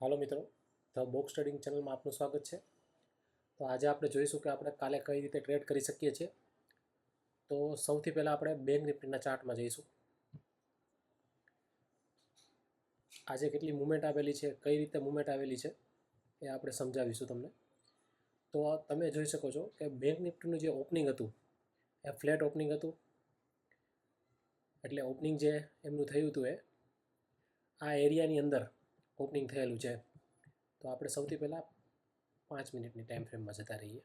હાલો મિત્રો, the box trading ચેનલમાં આપનું સ્વાગત છે. તો આજે આપણે જોઈશું કે આપણે કાલે કઈ રીતે ટ્રેડ કરી શકીએ છીએ. તો સૌથી પહેલાં આપણે બેંક નિફ્ટીના ચાર્ટમાં જઈશું. આજે કેટલી મુમેન્ટ આવેલી છે, કઈ રીતે મુમેન્ટ આવેલી છે, એ આપણે સમજાવીશું તમને. તો તમે જોઈ શકો છો કે બેંક નિફ્ટીનું જે ઓપનિંગ હતું, એ ફ્લેટ ઓપનિંગ હતું. એટલે ઓપનિંગ જે એમનું થયું હતું એ, આ એરિયાની અંદર ઓપનિંગ થયેલું છે. તો આપણે સૌથી પહેલાં પાંચ મિનિટની ટાઈમ ફ્રેમમાં જતા રહીએ.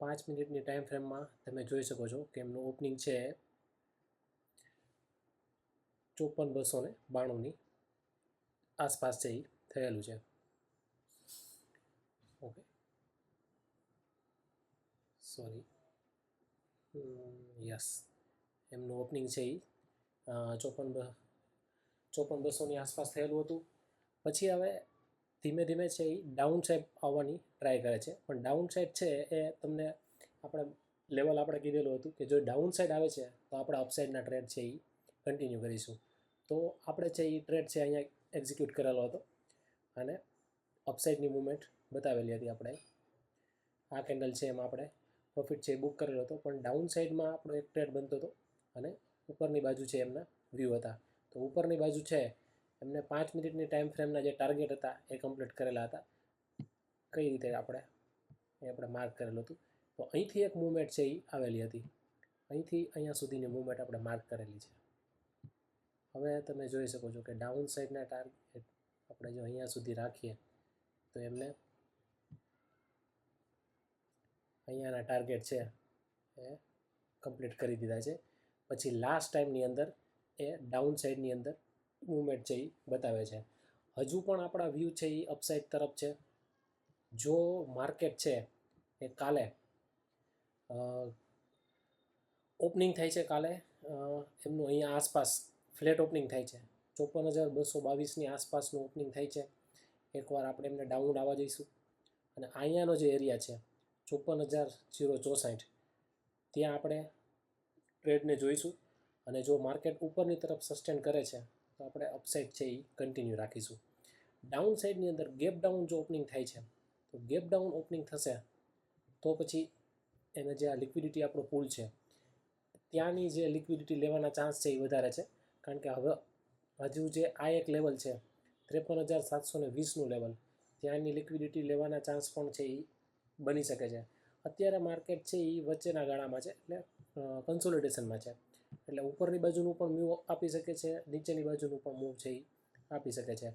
પાંચ મિનિટની ટાઈમ ફ્રેમમાં તમે જોઈ શકો છો કે એમનું ઓપનિંગ છે ચોપન બસો ને બાણુંની આસપાસ છે એ થયેલું છે. ઓકે. સોરી યસ એમનું ઓપનિંગ છે એ ચોપન ચોપન બસોની આસપાસ થયેલું હતું. પછી હવે ધીમે ધીમે છે એ ડાઉન સાઈડ આવવાની ટ્રાય કરે છે. પણ ડાઉન સાઈડ છે એ તમને આપણે લેવલ આપણે કીધેલું હતું કે જો ડાઉન સાઈડ આવે છે, તો આપણે અપસાઇડના ટ્રેડ છે એ કન્ટિન્યુ કરીશું. તો આપણે છે એ ટ્રેડ છે અહીંયા એક્ઝિક્યુટ કરેલો હતો અને અપસાઇડની મુવમેન્ટ બતાવેલી હતી આપણે. આ કેન્ડલ છે એમાં આપણે પ્રોફિટ છે એ બુક કરેલો હતો. પણ ડાઉન સાઇડમાં આપણો એક ટ્રેડ બનતો હતો અને ઉપરની બાજુ છે એમના વ્યૂ હતા. તો ઉપરની બાજુ છે, એમને પાંચ મિનિટની ટાઈમ ફ્રેમના જે ટાર્ગેટ હતા એ કમ્પ્લીટ કરેલા હતા. કઈ રીતે આપણે એ આપણે માર્ક કરેલું હતું? તો અહીંથી એક મૂવમેન્ટ છે એ આવેલી હતી. અહીંથી અહીંયા સુધીની મૂવમેન્ટ આપણે માર્ક કરેલી છે. હવે તમે જોઈ શકો છો કે ડાઉન સાઈડના ટાર્ગેટ આપણે જો અહીંયા સુધી રાખીએ, તો એમને અહીંયાના ટાર્ગેટ છે એ કમ્પ્લીટ કરી દીધા છે. પછી લાસ્ટ ટાઈમની અંદર એ ડાઉન સાઈડની અંદર મૂવમેન્ટ છે એ બતાવે છે. હજુ પણ આપણા વ્યૂ છે એ અપસાઇડ તરફ છે. જો માર્કેટ છે એ કાલે ઓપનિંગ થાય છે કાલે એમનું અહીંયા આસપાસ ફ્લેટ ઓપનિંગ થાય છે. ચોપન હજાર બસો બાવીસની આસપાસનું ઓપનિંગ થાય છે. એકવાર આપણે એમને ડાઉન આવવા જઈશું. અને અહીંયાનો જે એરિયા છે, ચોપન હજાર જીરો ચોસાઠ ત્યાં આપણે ટ્રેડને જોઈશું અને જો માર્કેટ ઉપરની તરફ સસ્ટેન કરે છે, તો આપણે અપસાઇડ છે એ કન્ટિન્યુ રાખીશું. ડાઉન સાઈડની અંદર ગેપ ડાઉન જો ઓપનિંગ થાય છે, તો ગેપ ડાઉન ઓપનિંગ થશે, તો પછી એને જે આ લિક્વિડિટી આપણો પુલ છે, ત્યાંની જે લિક્વિડિટી લેવાના ચાન્સ છે એ વધારે છે. કારણ કે હવે હજુ જે આ એક લેવલ છે, ત્રેપન હજાર સાતસો ને વીસનું લેવલ ત્યાંની લિક્વિડિટી લેવાના ચાન્સ પણ છે એ બની શકે છે. અત્યારે માર્કેટ છે એ વચ્ચેના ગાળામાં છે, એટલે કન્સોલિડેશનમાં છે. એટલે ઉપરની બાજુનું પણ મ્યૂ આપી શકે છે, નીચેની બાજુનું પણ મૂવ છે એ આપી શકે છે.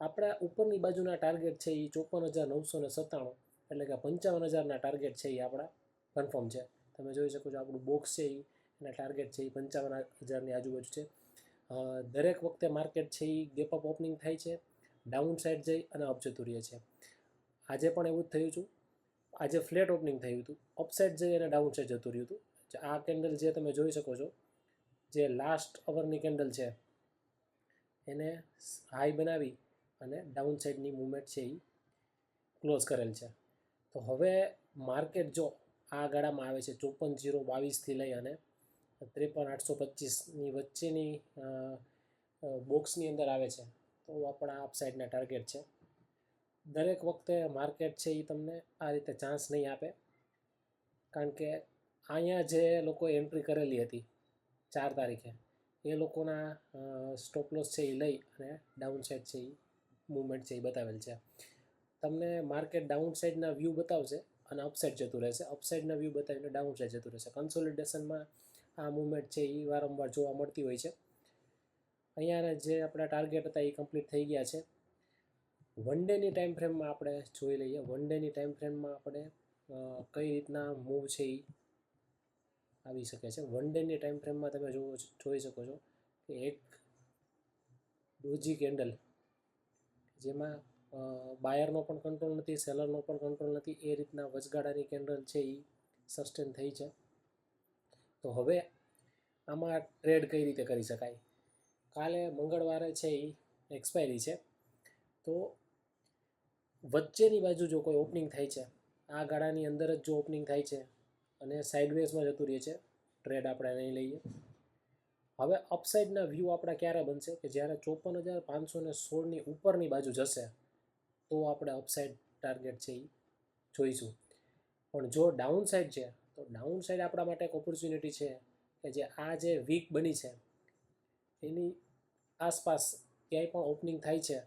આપણા ઉપરની બાજુના ટાર્ગેટ છે એ ચોપન હજાર નવસો ને સત્તાણું, એટલે કે પંચાવન હજારના ટાર્ગેટ છે એ આપણા કન્ફર્મ છે. તમે જોઈ શકો છો આપણું બોક્સ છે એ એના ટાર્ગેટ છે એ પંચાવન હજારની આજુબાજુ છે. દરેક વખતે માર્કેટ છે એ ગેપ અપ ઓપનિંગ થાય છે ડાઉન સાઈડ જઈ અને અપ જતું રહે છે. આજે પણ એવું જ થયું હતું. આજે ફ્લેટ ઓપનિંગ થયું હતું. અપસાઇડ જઈ અને ડાઉન સાઇડ જતું રહ્યું હતું. આ કેન્ડલ જે તમે જોઈ શકો છો, જે લાસ્ટ અવરની કેન્ડલ છે, એને હાઈ બનાવી અને ડાઉન સાઈડની મૂવમેન્ટ છે એ ક્લોઝ કરેલ છે. તો હવે માર્કેટ જો આ ગાળામાં આવે છે ચોપન જીરો બાવીસથી લઈ અને ત્રેપન આઠસો પચીસની વચ્ચેની બોક્સની અંદર આવે છે, તો આપણા અપ સાઈડના ટાર્ગેટ છે. દરેક વખતે માર્કેટ છે એ તમને આ રીતે ચાન્સ નહીં આપે, કારણ કે અહીંયા જે લોકો એન્ટ્રી કરેલી હતી, ચાર તારીખે, એ લોકોના સ્ટોપ લોસ છે એ લઈ અને ડાઉન સાઈડ છે એ મૂવમેન્ટ છે એ બતાવેલ છે. તમને માર્કેટ ડાઉન સાઇડના વ્યૂ બતાવશે અને અપસાઇડ જતું રહેશે. અપસાઇડના વ્યૂ બતાવીને ડાઉન સાઇડ જતું રહેશે. કન્સોલિડેશનમાં આ મૂવમેન્ટ છે એ વારંવાર જોવા મળતી હોય છે. અહીંયાના જે આપણા ટાર્ગેટ હતા એ કમ્પ્લીટ થઈ ગયા છે. વન ડેની ટાઈમ ફ્રેમમાં આપણે જોઈ લઈએ. વન ડેની ટાઈમ ફ્રેમમાં આપણે કઈ રીતના મૂવ છે એ આવી શકે છે. વન ડેની ટાઈમ ફ્રેમમાં તમે જોવો જોઈ શકો છો કે એક ડોજી કેન્ડલ જેમાં બાયરનો પણ કંટ્રોલ નથી સેલરનો પણ કંટ્રોલ નથી, એ રીતના વચગાળાની કેન્ડલ છે એ સસ્ટેન થઈ છે. તો હવે આમાં ટ્રેડ કઈ રીતે કરી શકાય? કાલે મંગળવારે છે એ એક્સપાયરી છે. તો વચ્ચેની બાજુ જો કોઈ ઓપનિંગ થાય છે, આ ગાળાની અંદર જ જો ઓપનિંગ થાય છે અને સાઇડવેઝમાં જતું રહે છે. ટ્રેડ આપણે નહીં લઈએ. હવે અપસાઇડના વ્યૂ આપણા ક્યારે બનશે? કે જ્યારે ચોપન હજાર પાંચસો ને સોળની ઉપરની બાજુ જશે, તો આપણે અપસાઇડ ટાર્ગેટ છે એ જોઈશું. પણ જો ડાઉન સાઈડ છે, તો ડાઉન સાઇડ આપણા માટે એક ઓપોર્ચ્યુનિટી છે કે જે આ જે વીક બની છે, એની આસપાસ ક્યાંય પણ ઓપનિંગ થાય છે,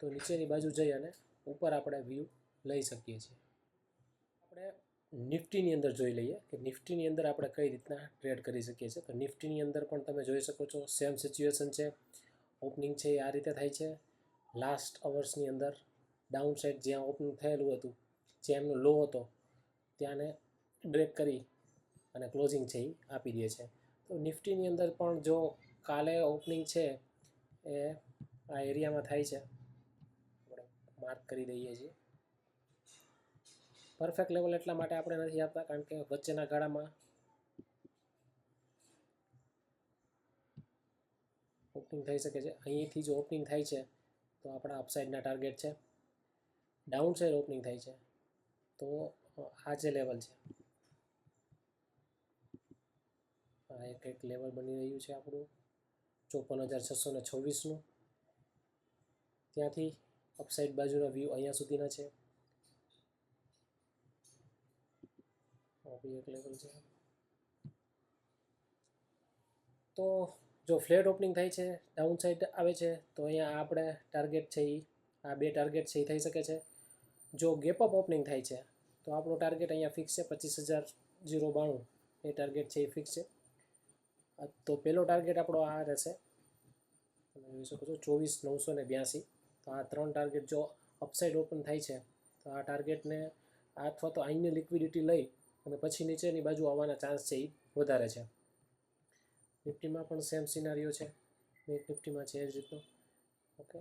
તો નીચેની બાજુ જઈ અને ઉપર આપણે વ્યૂ લઈ શકીએ છીએ. આપણે નિફ્ટીની અંદર જોઈ લઈએ કે નિફ્ટીની અંદર આપણે કઈ રીતના ટ્રેડ કરી શકીએ છીએ. તો નિફ્ટીની અંદર પણ તમે જોઈ શકો છો, સેમ સિચ્યુએશન છે. ઓપનિંગ છે એ આ રીતે થાય છે. લાસ્ટ અવર્સની અંદર ડાઉન સાઈડ જ્યાં ઓપનિંગ થયેલું હતું જે એમનો લો હતો, ત્યાંને બ્રેક કરી અને ક્લોઝિંગ છે એ આપી દે છે. તો નિફ્ટીની અંદર પણ જો કાલે ઓપનિંગ છે એ આ એરિયામાં થાય છે. આપણે માર્ક કરી દઈએ છીએ. પરફેક્ટ લેવલ એટલા માટે આપણે નથી આપતા, કારણ કે વચ્ચેના ગાળામાં ઓપનિંગ થઈ શકે છે. અહીંથી જો ઓપનિંગ થાય છે, તો આપણા અપસાઇડના ટાર્ગેટ છે. ડાઉન સાઈડ ઓપનિંગ થાય છે. તો આ જે લેવલ છે, આ એક એક લેવલ બની રહ્યું છે આપણું. ચોપન હજાર છસો ને છવ્વીસનું. ત્યાંથી અપસાઇડ બાજુના વ્યૂ અહીંયા સુધીના છે. આ બી એક લેવલ છે. તો જો ફ્લેટ ઓપનિંગ થાય છે ડાઉન સાઇડ આવે છે, તો અહીંયા આપણે ટાર્ગેટ છે એ આ બે ટાર્ગેટ છે એ થઈ શકે છે. જો ગેપ અપ ઓપનિંગ થાય છે, તો આપણો ટાર્ગેટ અહીંયા ફિક્સ છે પચીસ હજાર જીરો બાણું. એ ટાર્ગેટ છે એ ફિક્સ છે. તો પહેલો ટાર્ગેટ આપણો આ રહેશે. તમે જોઈ શકો છો ચોવીસ નવસો ને બ્યાસી. તો આ ત્રણ ટાર્ગેટ જો અપસાઇડ ઓપન થાય છે, તો આ ટાર્ગેટને અથવા તો અહીંની લિક્વિડિટી લઈ અને પછી નીચેની બાજુ આવવાના ચાન્સ છે એ વધારે છે. નિફ્ટીમાં પણ સેમ સિનારીઓ છે. નિફ્ટીમાં છે એ જ રીતનો. ઓકે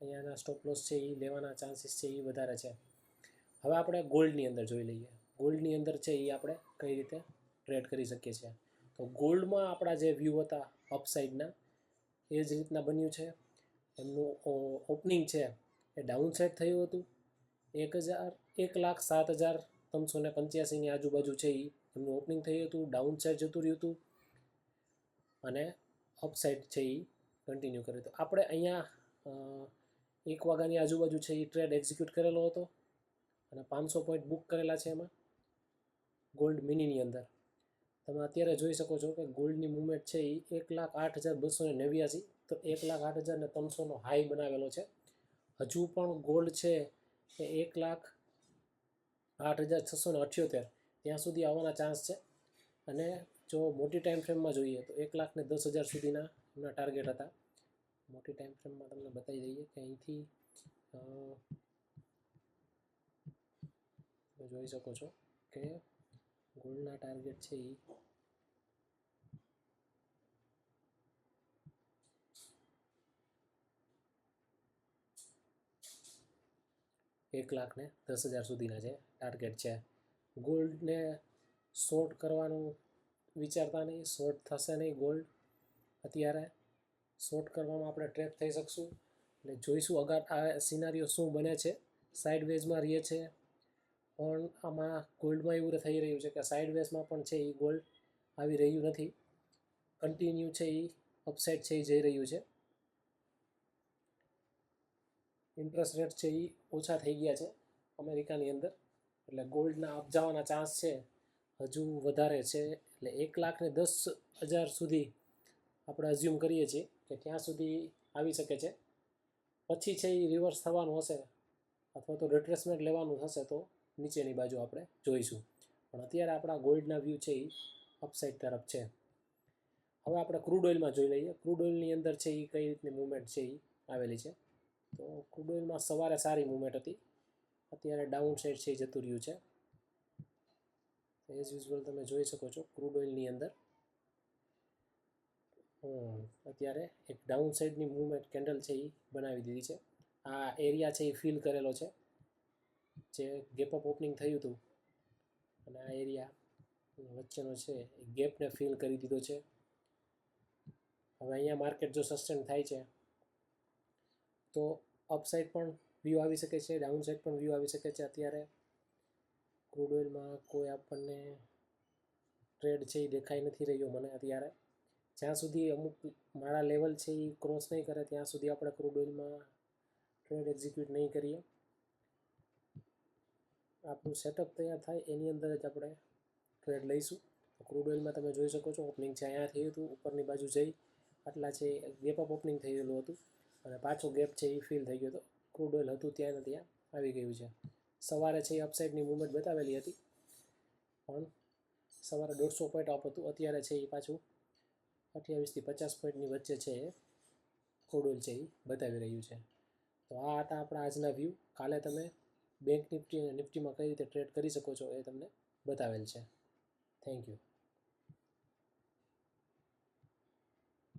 અહીંયાના સ્ટોપ લોસ છે એ લેવાના ચાન્સીસ છે એ વધારે છે. હવે આપણે ગોલ્ડની અંદર જોઈ લઈએ. ગોલ્ડની અંદર છે એ આપણે કઈ રીતે ટ્રેડ કરી શકીએ છીએ. તો ગોલ્ડમાં આપણા જે વ્યૂ હતા અપસાઇડના એ જ રીતના બન્યું છે. એમનું ઓપનિંગ છે એ ડાઉન સાઈડ થયું હતું. એક હજાર, એક લાખ સાત હજાર ત્રણસો ને પંચ્યાસીની આજુબાજુ છે એ એમનું ઓપનિંગ થયું હતું ડાઉન સાઇડ જતું રહ્યું હતું અને અપસાઇડ છે એ કન્ટિન્યુ કર્યું હતું. આપણે અહીંયા એક વાગ્યાની આજુબાજુ છે એ ટ્રેડ એક્ઝિક્યુટ કરેલો હતો અને પાંચસો પોઈન્ટ બુક કરેલા છે એમાં ગોલ્ડ મિનીની અંદર. તમે અત્યારે જોઈ શકો છો કે ગોલ્ડની મૂવમેન્ટ છે એ એક લાખ આઠ હજાર બસો ને નેવ્યાસી, તો એક લાખ આઠ હજાર ને ત્રણસોનો હાઈ બનાવેલો છે. હજુ પણ ગોલ્ડ છે એ એક લાખ આઠ હજાર છસો ને અઠ્યોતેર. ત્યાં સુધી આવવાના ચાન્સ છે. અને જો મોટી ટાઈમ ફ્રેમમાં જોઈએ તો એક લાખ ને દસ હજાર સુધીના એમના ટાર્ગેટ હતા. મોટી ટાઈમ ફ્રેમમાં તમને બતાવી દઈએ કે અહીંથી જોઈ શકો છો કે ગોલ્ડના ટાર્ગેટ છે એ એક લાખ ને દસ હજાર સુધીના છે ટાર્ગેટ છે. ગોલ્ડને શોર્ટ કરવાનું વિચારતા નહીં શોર્ટ થશે નહીં ગોલ્ડ અત્યારે શોર્ટ કરવામાં આપણે ટ્રેક થઈ શકશું ને જોઈશું અગાર આ સિનારીઓ શું બને છે સાઇડ વેઝમાં રહીએ છે. પણ આમાં ગોલ્ડમાં એવું થઈ રહ્યું છે કે સાઇડ વેઝમાં પણ છે એ ગોલ્ડ આવી રહ્યું નથી. કન્ટિન્યુ છે એ અપસાઇડ છે એ જઈ રહ્યું છે. ઇન્ટરેસ્ટ રેટ છે એ ઓછા થઈ ગયા છે અમેરિકાની અંદર. એટલે ગોલ્ડના અપ જવાના ચાન્સ છે, હજુ વધારે છે. એટલે એક લાખને દસ હજાર સુધી આપણે અઝ્યુમ કરીએ છીએ કે ત્યાં સુધી આવી શકે છે. પછી છે એ રિવર્સ થવાનું હશે, અથવા તો રિટ્રેસમેન્ટ લેવાનું થશે તો નીચેની બાજુ આપણે જોઈશું. પણ અત્યારે આપણા ગોલ્ડના વ્યૂ છે એ અપસાઇડ તરફ છે. હવે આપણે ક્રૂડ ઓઇલમાં જોઈ લઈએ. ક્રૂડ ઓઇલની અંદર છે એ કઈ રીતની મુવમેન્ટ છે એ આવેલી છે? તો ક્રૂડ ઓઇલમાં સવારે સારી મુવમેન્ટ હતી. અત્યારે ડાઉન સાઈડ છે, જતું રહ્યું છે. એઝ યુઝ્યુઅલ તમે જોઈ શકો છો ક્રૂડ ઓઇલની અંદર. અત્યારે એક ડાઉન સાઈડની મૂવમેન્ટ કેન્ડલ છે એ બનાવી દીધી છે. આ એરિયા છે એ ફિલ કરેલો છે. જે ગેપ અપ ઓપનિંગ થયું હતું. અને આ એરિયા વચ્ચેનો છે, એ ગેપને ફિલ કરી દીધો છે. હવે અહીંયા માર્કેટ જો સસ્ટેન થાય છે તો અપસાઇડ પણ વ્યૂ આવી શકે છે ડાઉન સાઈડ પણ વ્યૂ આવી શકે છે. અત્યારે ક્રૂડ ઓઇલમાં કોઈ આપણને ટ્રેડ છે એ દેખાઈ નથી રહ્યો મને અત્યારે. જ્યાં સુધી અમુક મારા લેવલ છે એ ક્રોસ નહીં કરે, ત્યાં સુધી આપણે ક્રૂડ ઓઇલમાં ટ્રેડ એક્ઝિક્યુટ નહીં કરીએ. આપણું સેટઅપ તૈયાર થાય, એની અંદર જ આપણે ટ્રેડ લઈશું. ક્રૂડ ઓઇલમાં તમે જોઈ શકો છો ઓપનિંગ છે, અહીંયા થયું હતું, ઉપરની બાજુ જઈ. આટલા છે ગેપ અપ ઓપનિંગ થયેલું હતું. અને પાછો ગેપ છે એ ફિલ થઈ ગયો હતો ક્રૂડ ઓઇલ હતું ત્યાં ત્યાં આવી ગયું છે. સવારે છે એ અપસાઇડની મુવમેન્ટ બતાવેલી હતી. પણ સવારે દોઢસો પોઈન્ટ અપ હતું. અત્યારે છે એ પાછું અઠ્યાવીસથી પચાસ પોઈન્ટની વચ્ચે છે એ ક્રૂડ છે એ બતાવી રહ્યું છે. તો આ હતા આપણા આજના વ્યૂ કાલે તમે બેંક નિફ્ટી અને નિફ્ટીમાં કઈ રીતે ટ્રેડ કરી શકો છો એ તમને બતાવેલ છે. Thank you